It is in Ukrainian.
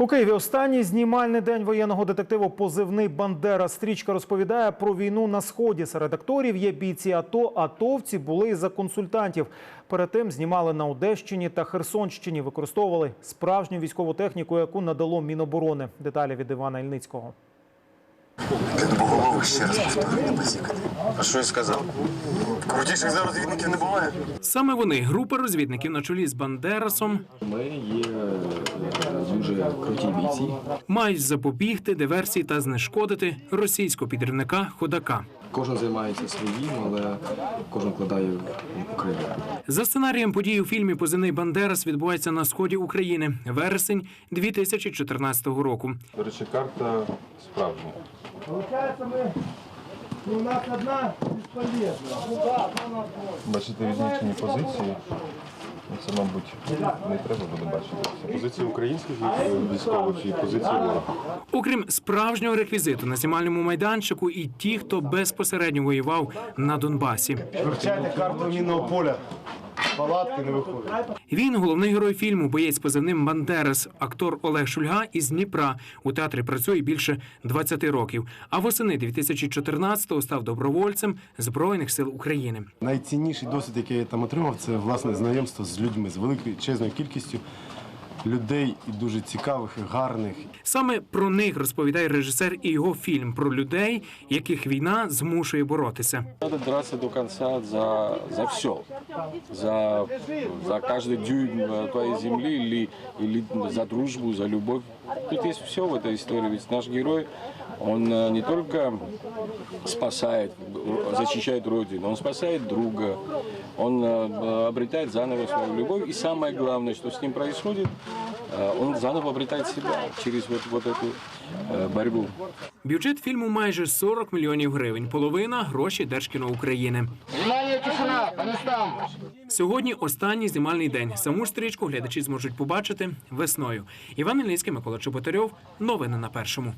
У Києві останній знімальний день воєнного детективу позивний Бандера. Стрічка розповідає про війну на сході. Серед акторів є бійці АТО. Атовці були і за консультантів. Перед тим знімали на Одещині та Херсонщині. Використовували справжню військову техніку, яку надало Міноборони. Деталі від Івана Ільницького. Ще раз повторюю, не базікати. А що я сказав? Крутіших за розвідників не буває. Саме вони, група розвідників на чолі з Бандерасом, Ми є е, дуже круті бійці. мають запобігти диверсії та знешкодити російського підривника Ходака. Кожен займається своїм, але кожен вкладає в Україну. За сценарієм подій у фільмі Позивний Бандерас відбувається на сході України. Вересень 2014 року. До речі, карта справжня. Бачите відмічені позиції. Ну, Це, мабуть, не треба буде бачити. Позиції українських військових і позиції ворога. Окрім справжнього реквізиту на знімальному майданчику, і ті, хто безпосередньо воював на Донбасі. Вивчайте карту мінного поля. Палатки не виходять. Він головний герой фільму, боєць позивним Бандерас, актор Олег Шульга із Дніпра. У театрі працює більше 20 років. А восени 2014-го став добровольцем Збройних сил України. Найцінніший досвід, який я там отримав, це власне знайомство з людьми, з великою чесною кількістю людей і дуже цікавих, і гарних. Саме про них розповідає режисер і його фільм про людей, яких війна змушує боротися. Надо драться до конца за, за все. За, за каждый дюйм э, твоей земли или, или за дружбу, за любовь. Тут есть все в этой истории. Ведь наш герой, он э, не только спасает, э, защищает Родину, он спасает друга, он э, обретает заново свою любовь. И самое главное, что с ним происходит, э, он заново обретает себя через вот, вот эту э, борьбу. Бюджет фільму майже 40 мільйонів гривень. Половина гроші Держкіно України. Сьогодні останній знімальний день. Саму стрічку глядачі зможуть побачити весною. Іван Ільницький, Микола Чеботарьов. Новини на першому.